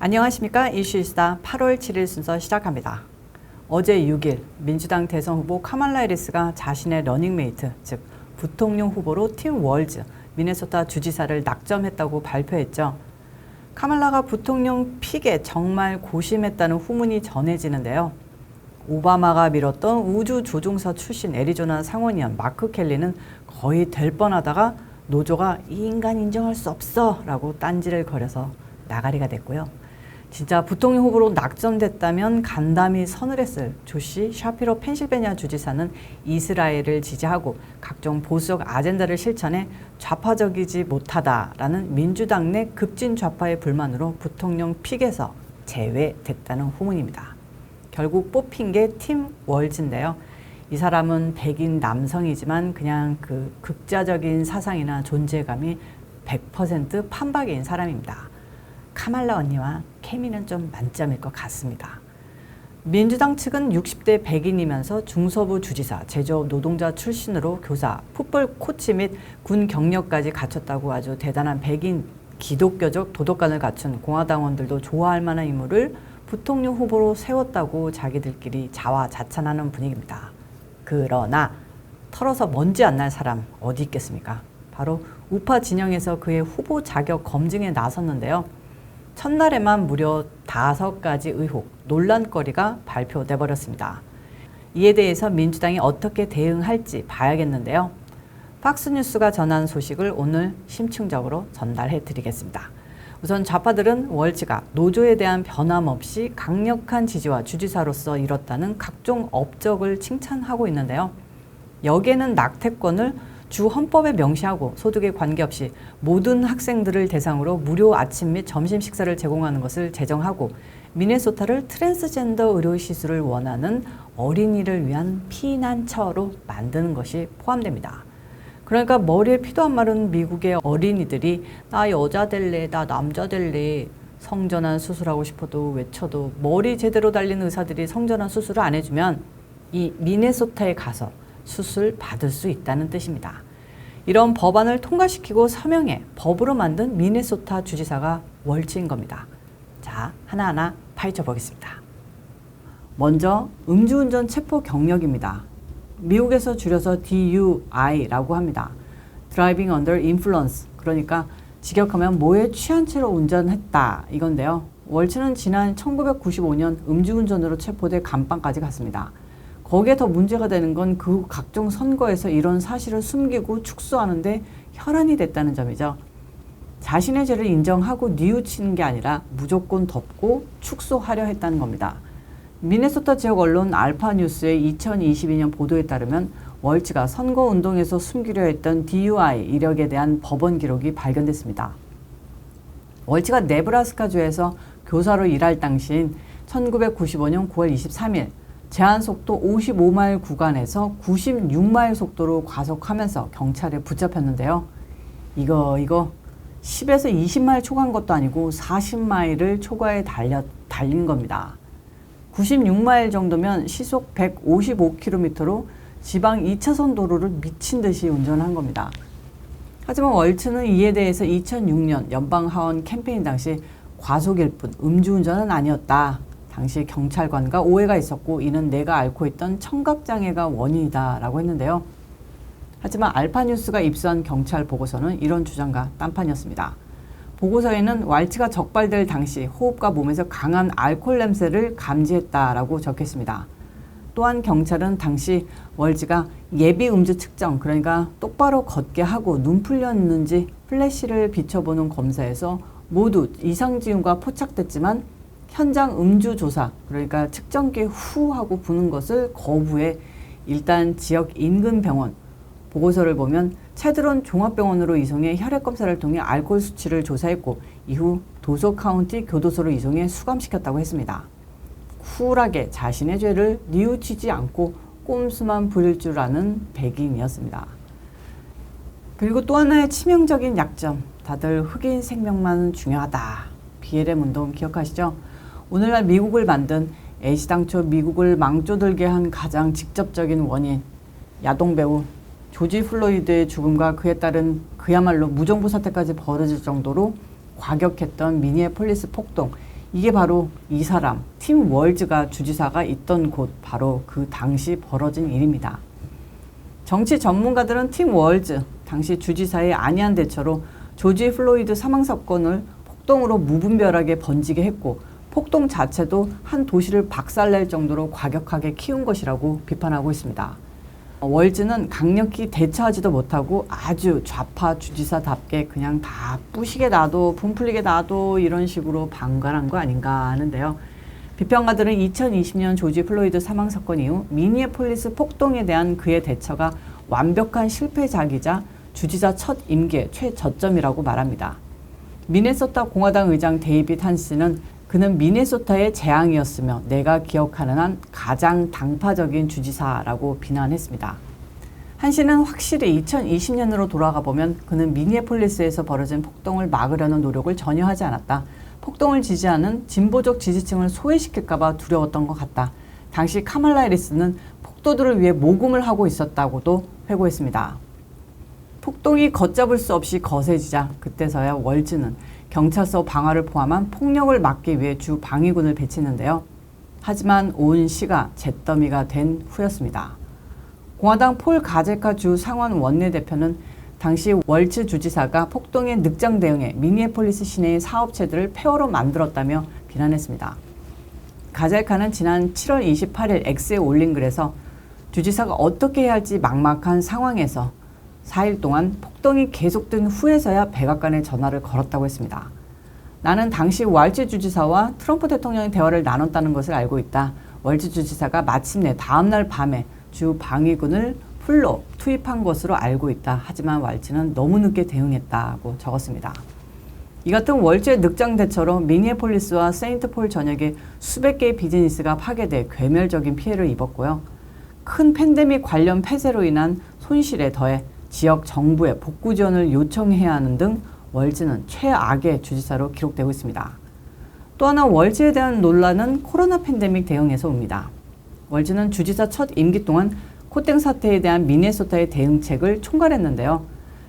안녕하십니까 이슈이스다 8월 7일 순서 시작합니다. 어제 6일 민주당 대선 후보 카말라 해리스가 자신의 러닝메이트 즉 부통령 후보로 팀 월즈 미네소타 주지사를 낙점했다고 발표했죠. 카말라가 부통령 픽에 정말 고심했다는 후문이 전해지는데요. 오바마가 밀었던 우주 조종사 출신 애리조나 상원의원 마크 켈리는 거의 될 뻔하다가 노조가 이 인간 인정할 수 없어 라고 딴지를 거려서 나가리가 됐고요. 진짜 부통령 후보로 낙점됐다면 간담이 서늘했을 조시 샤피로 펜실베니아 주지사는 이스라엘을 지지하고 각종 보수적 아젠다를 실천해 좌파적이지 못하다라는 민주당 내 급진 좌파의 불만으로 부통령 픽에서 제외됐다는 후문입니다. 결국 뽑힌 게 팀 월즈인데요. 이 사람은 백인 남성이지만 그냥 그 극자적인 사상이나 존재감이 100% 판박인 사람입니다. 카말라 언니와 케미는 좀 만점일 것 같습니다. 민주당 측은 60대 백인이면서 중서부 주지사, 제조업 노동자 출신으로 교사, 풋볼 코치 및 군 경력까지 갖췄다고 아주 대단한 백인 기독교적 도덕관을 갖춘 공화당원들도 좋아할 만한 인물을 부통령 후보로 세웠다고 자기들끼리 자화자찬하는 분위기입니다. 그러나 털어서 먼지 안 날 사람 어디 있겠습니까? 바로 우파 진영에서 그의 후보 자격 검증에 나섰는데요. 첫날에만 무려 다섯 가지 의혹, 논란거리가 발표돼 버렸습니다. 이에 대해서 민주당이 어떻게 대응할지 봐야겠는데요. 팍스뉴스가 전한 소식을 오늘 심층적으로 전달해 드리겠습니다. 우선 좌파들은 월지가 노조에 대한 변함없이 강력한 지지와 주지사로서 이뤘다는 각종 업적을 칭찬하고 있는데요. 여기에는 낙태권을 주 헌법에 명시하고 소득에 관계없이 모든 학생들을 대상으로 무료 아침 및 점심 식사를 제공하는 것을 제정하고 미네소타를 트랜스젠더 의료 시술을 원하는 어린이를 위한 피난처로 만드는 것이 포함됩니다. 그러니까 머리에 피도 안 마른 미국의 어린이들이 나 여자 될래, 나 남자 될래, 성전환 수술하고 싶어도 외쳐도 머리 제대로 달린 의사들이 성전환 수술을 안 해주면 이 미네소타에 가서 수술 받을 수 있다는 뜻입니다. 이런 법안을 통과시키고 서명해 법으로 만든 미네소타 주지사가 월치인 겁니다. 자, 하나하나 파헤쳐 보겠습니다. 먼저 음주운전 체포 경력입니다. 미국에서 줄여서 DUI라고 합니다. Driving Under Influence. 그러니까 직역하면 뭐에 취한 채로 운전했다 이건데요. 월치는 지난 1995년 음주운전으로 체포돼 감방까지 갔습니다. 거기에 더 문제가 되는 건 그 각종 선거에서 이런 사실을 숨기고 축소하는데 혈안이 됐다는 점이죠. 자신의 죄를 인정하고 뉘우치는 게 아니라 무조건 덮고 축소하려 했다는 겁니다. 미네소타 지역 언론 알파 뉴스의 2022년 보도에 따르면 월치가 선거 운동에서 숨기려 했던 DUI 이력에 대한 법원 기록이 발견됐습니다. 월치가 네브라스카주에서 교사로 일할 당시인 1995년 9월 23일 제한 속도 55마일 구간에서 96마일 속도로 과속하면서 경찰에 붙잡혔는데요. 이거 이거 10에서 20마일 초과한 것도 아니고 40마일을 초과해 달려, 달린 겁니다. 96마일 정도면 시속 155km로 지방 2차선 도로를 미친 듯이 운전한 겁니다. 하지만 월츠는 이에 대해서 2006년 연방 하원 캠페인 당시 과속일 뿐 음주운전은 아니었다. 당시 경찰관과 오해가 있었고 이는 내가 앓고 있던 청각장애가 원인이다라고 했는데요. 하지만 알파뉴스가 입수한 경찰 보고서는 이런 주장과 딴판이었습니다. 보고서에는 왈츠가 적발될 당시 호흡과 몸에서 강한 알코올 냄새를 감지했다라고 적혔습니다. 또한 경찰은 당시 월지가 예비 음주 측정, 그러니까 똑바로 걷게 하고 눈 풀렸는지 플래시를 비춰보는 검사에서 모두 이상 징후가 포착됐지만 현장 음주 조사, 그러니까 측정기 후 하고 부는 것을 거부해 일단 지역 인근 병원 보고서를 보면 채드론 종합병원으로 이송해 혈액 검사를 통해 알코올 수치를 조사했고 이후 도서 카운티 교도소로 이송해 수감시켰다고 했습니다. 쿨하게 자신의 죄를 뉘우치지 않고 꼼수만 부릴 줄 아는 백인이었습니다. 그리고 또 하나의 치명적인 약점, 다들 흑인 생명만 중요하다. BLM 운동 기억하시죠? 오늘날 미국을 만든 애시당초 미국을 망조들게 한 가장 직접적인 원인, 야동 배우 조지 플로이드의 죽음과 그에 따른 그야말로 무정부 사태까지 벌어질 정도로 과격했던 미니애폴리스 폭동 이게 바로 이 사람, 팀 월즈가 주지사가 있던 곳, 바로 그 당시 벌어진 일입니다. 정치 전문가들은 팀 월즈, 당시 주지사의 안이한 대처로 조지 플로이드 사망 사건을 폭동으로 무분별하게 번지게 했고, 폭동 자체도 한 도시를 박살낼 정도로 과격하게 키운 것이라고 비판하고 있습니다. 월즈는 강력히 대처하지도 못하고 아주 좌파 주지사답게 그냥 다 뿌시게 놔도 분풀리게 놔도 이런 식으로 방관한 거 아닌가 하는데요. 비평가들은 2020년 조지 플로이드 사망 사건 이후 미니애폴리스 폭동에 대한 그의 대처가 완벽한 실패작이자 주지사 첫 임기의 최저점이라고 말합니다. 미네소타 공화당 의장 데이빗 한스는 그는 미네소타의 재앙이었으며 내가 기억하는 한 가장 당파적인 주지사라고 비난했습니다. 한 씨는 확실히 2020년으로 돌아가 보면 그는 미니애폴리스에서 벌어진 폭동을 막으려는 노력을 전혀 하지 않았다. 폭동을 지지하는 진보적 지지층을 소외시킬까봐 두려웠던 것 같다. 당시 카말라 해리스는 폭도들을 위해 모금을 하고 있었다고도 회고했습니다. 폭동이 걷잡을 수 없이 거세지자 그때서야 월즈는 경찰서 방화를 포함한 폭력을 막기 위해 주 방위군을 배치했는데요. 하지만 온 시가 잿더미가 된 후였습니다. 공화당 폴 가제카 주 상원 원내대표는 당시 월츠 주지사가 폭동의 늑장 대응에 미니애폴리스 시내의 사업체들을 폐허로 만들었다며 비난했습니다. 가젤카는 지난 7월 28일 X에 올린 글에서 주지사가 어떻게 해야 할지 막막한 상황에서 4일 동안 폭동이 계속된 후에서야 백악관에 전화를 걸었다고 했습니다. 나는 당시 월즈 주지사와 트럼프 대통령의 대화를 나눴다는 것을 알고 있다. 월즈 주지사가 마침내 다음날 밤에 주 방위군을 풀로 투입한 것으로 알고 있다. 하지만 월즈는 너무 늦게 대응했다고 적었습니다. 이 같은 월즈의 늑장 대처로 미니애폴리스와 세인트폴 전역에 수백 개의 비즈니스가 파괴돼 괴멸적인 피해를 입었고요. 큰 팬데믹 관련 폐쇄로 인한 손실에 더해 지역 정부에 복구 지원을 요청해야 하는 등 월즈는 최악의 주지사로 기록되고 있습니다. 또 하나 월즈에 대한 논란은 코로나 팬데믹 대응에서 옵니다. 월즈는 주지사 첫 임기 동안 코땡 사태에 대한 미네소타의 대응책을 총괄했는데요.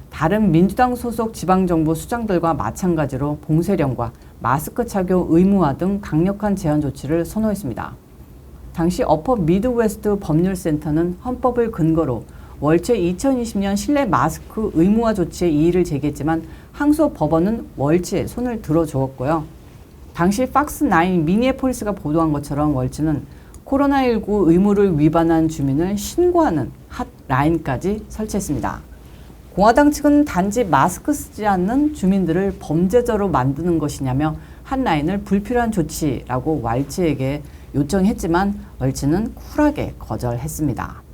다른 민주당 소속 지방정부 수장들과 마찬가지로 봉쇄령과 마스크 착용 의무화 등 강력한 제한 조치를 선호했습니다. 당시 어퍼 미드웨스트 법률센터는 헌법을 근거로 월초 2020년 실내 마스크 의무화 조치에 이의를 제기했지만 항소 법원은 월치에 손을 들어주었고요. 당시 팍스9 미니애폴리스가 보도한 것처럼 월치는 코로나19 의무를 위반한 주민을 신고하는 핫라인까지 설치했습니다. 공화당 측은 단지 마스크 쓰지 않는 주민들을 범죄자로 만드는 것이냐며 핫라인을 불필요한 조치라고 왈츠에게 요청했지만 월츠는 쿨하게 거절했습니다.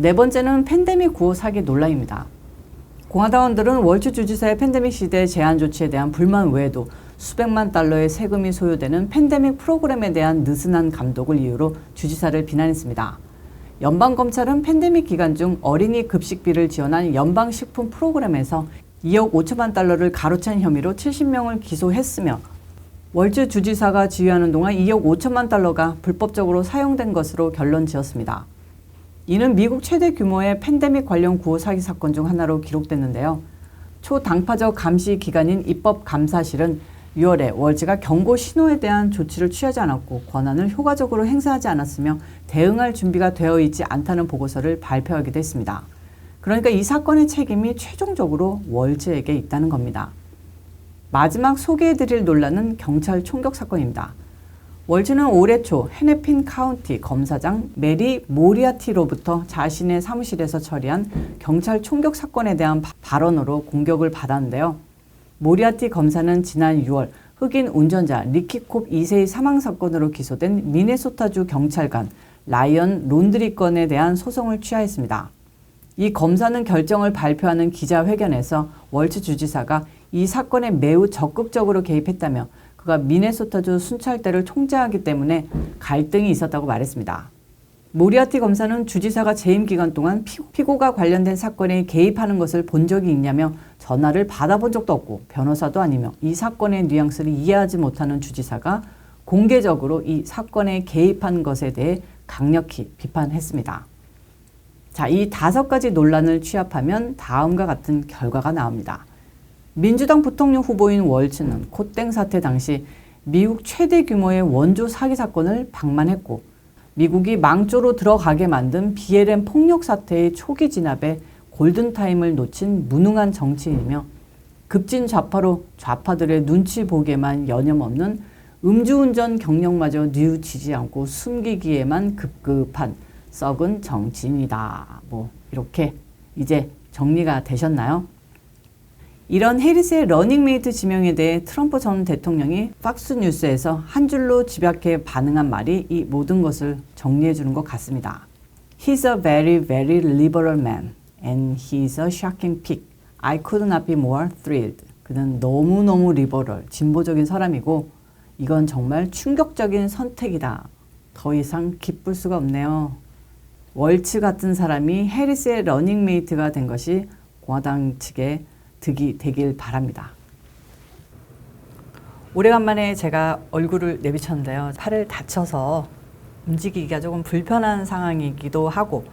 네 번째는 팬데믹 구호 사기 논란입니다. 공화당원들은 월츠 주지사의 팬데믹 시대 제한 조치에 대한 불만 외에도 수백만 달러의 세금이 소요되는 팬데믹 프로그램에 대한 느슨한 감독을 이유로 주지사를 비난했습니다. 연방검찰은 팬데믹 기간 중 어린이 급식비를 지원한 연방식품 프로그램에서 2억 5천만 달러를 가로챈 혐의로 70명을 기소했으며 월즈 주지사가 지휘하는 동안 2억 5천만 달러가 불법적으로 사용된 것으로 결론 지었습니다. 이는 미국 최대 규모의 팬데믹 관련 구호 사기 사건 중 하나로 기록됐는데요. 초당파적 감시 기관인 입법 감사실은 6월에 월즈가 경고 신호에 대한 조치를 취하지 않았고 권한을 효과적으로 행사하지 않았으며 대응할 준비가 되어 있지 않다는 보고서를 발표하기도 했습니다. 그러니까 이 사건의 책임이 최종적으로 월즈에게 있다는 겁니다. 마지막 소개해드릴 논란은 경찰 총격 사건입니다. 월즈는 올해 초 헤네핀 카운티 검사장 메리 모리아티로부터 자신의 사무실에서 처리한 경찰 총격 사건에 대한 발언으로 공격을 받았는데요. 모리아티 검사는 지난 6월 흑인 운전자 리키콥 2세의 사망 사건으로 기소된 미네소타주 경찰관 라이언 론드리 건에 대한 소송을 취하했습니다. 이 검사는 결정을 발표하는 기자회견에서 월츠 주지사가 이 사건에 매우 적극적으로 개입했다며 그가 미네소타주 순찰대를 통제하기 때문에 갈등이 있었다고 말했습니다. 모리아티 검사는 주지사가 재임 기간 동안 피고 가 관련된 사건에 개입하는 것을 본 적이 있냐며 전화를 받아본 적도 없고 변호사도 아니며 이 사건의 뉘앙스를 이해하지 못하는 주지사가 공개적으로 이 사건에 개입한 것에 대해 강력히 비판했습니다. 자, 이 다섯 가지 논란을 취합하면 다음과 같은 결과가 나옵니다. 민주당 부통령 후보인 월츠는 코땡 사태 당시 미국 최대 규모의 원조 사기 사건을 방만했고 미국이 망조로 들어가게 만든 BLM 폭력 사태의 초기 진압에 골든타임을 놓친 무능한 정치인이며 급진 좌파로 좌파들의 눈치 보게만 여념없는 음주운전 경력마저 뉘우치지 않고 숨기기에만 급급한 썩은 정치인이다. 뭐 이렇게 이제 정리가 되셨나요? 이런 해리스의 러닝메이트 지명에 대해 트럼프 전 대통령이 팍스뉴스에서 한 줄로 집약해 반응한 말이 이 모든 것을 정리해 주는 것 같습니다. He's a very, very liberal man and he's a shocking pig. I could not be more thrilled. 그는 너무너무 리버럴, 진보적인 사람이고 이건 정말 충격적인 선택이다. 더 이상 기쁠 수가 없네요. 월츠 같은 사람이 해리스의 러닝메이트가 된 것이 공화당 측의 득이 되길 바랍니다. 오래간만에 제가 얼굴을 내비쳤는데요. 팔을 다쳐서 움직이기가 조금 불편한 상황이기도 하고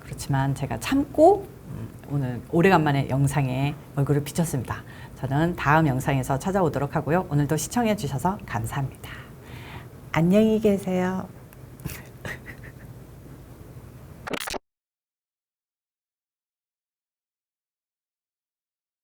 그렇지만 제가 참고 음, 오늘 오래간만에 영상에 얼굴을 비쳤습니다. 저는 다음 영상에서 찾아오도록 하고요. 오늘도 시청해 주셔서 감사합니다. 안녕히 계세요.